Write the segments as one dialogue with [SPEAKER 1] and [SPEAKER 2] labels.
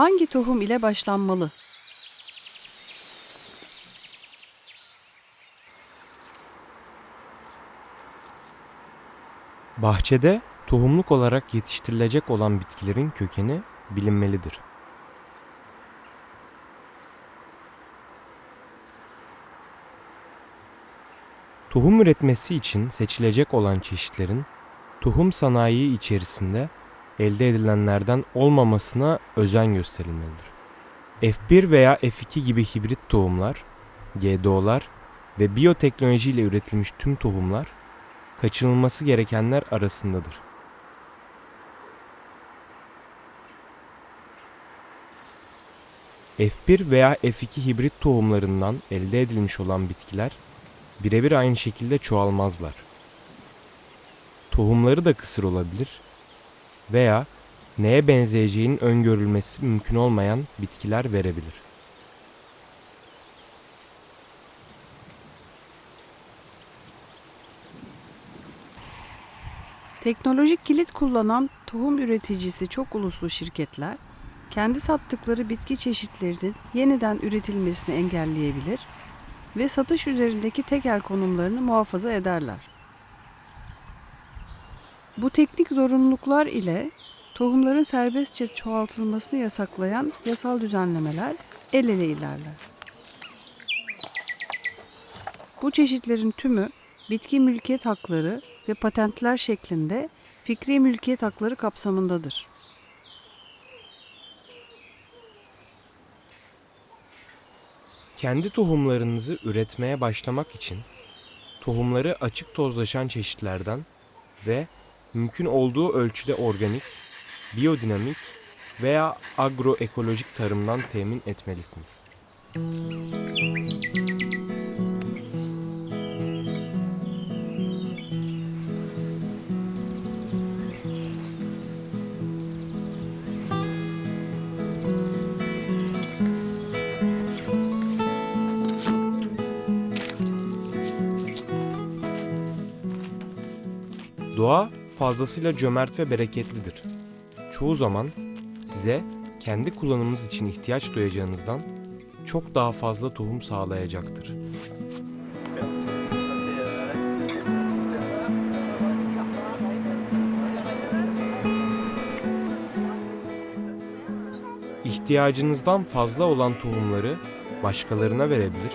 [SPEAKER 1] Hangi tohum ile başlanmalı?
[SPEAKER 2] Bahçede tohumluk olarak yetiştirilecek olan bitkilerin kökeni bilinmelidir. Tohum üretmesi için seçilecek olan çeşitlerin tohum sanayi içerisinde elde edilenlerden olmamasına özen gösterilmelidir. F1 veya F2 gibi hibrit tohumlar, GDO'lar ve biyoteknoloji ile üretilmiş tüm tohumlar kaçınılması gerekenler arasındadır. F1 veya F2 hibrit tohumlarından elde edilmiş olan bitkiler birebir aynı şekilde çoğalmazlar. Tohumları da kısır olabilir veya neye benzeyeceğinin öngörülmesi mümkün olmayan bitkiler verebilir.
[SPEAKER 1] Teknolojik kilit kullanan tohum üreticisi çok uluslu şirketler, kendi sattıkları bitki çeşitlerinin yeniden üretilmesini engelleyebilir ve satış üzerindeki tekel konumlarını muhafaza ederler. Bu teknik zorunluluklar ile tohumların serbestçe çoğaltılmasını yasaklayan yasal düzenlemeler el ele ilerler. Bu çeşitlerin tümü bitki mülkiyet hakları ve patentler şeklinde fikri mülkiyet hakları kapsamındadır.
[SPEAKER 2] Kendi tohumlarınızı üretmeye başlamak için tohumları açık tozlaşan çeşitlerden ve mümkün olduğu ölçüde organik, biyodinamik veya agroekolojik tarımdan temin etmelisiniz. Doğa fazlasıyla cömert ve bereketlidir. Çoğu zaman size kendi kullanımınız için ihtiyaç duyacağınızdan çok daha fazla tohum sağlayacaktır. İhtiyacınızdan fazla olan tohumları başkalarına verebilir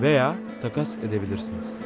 [SPEAKER 2] veya takas edebilirsiniz.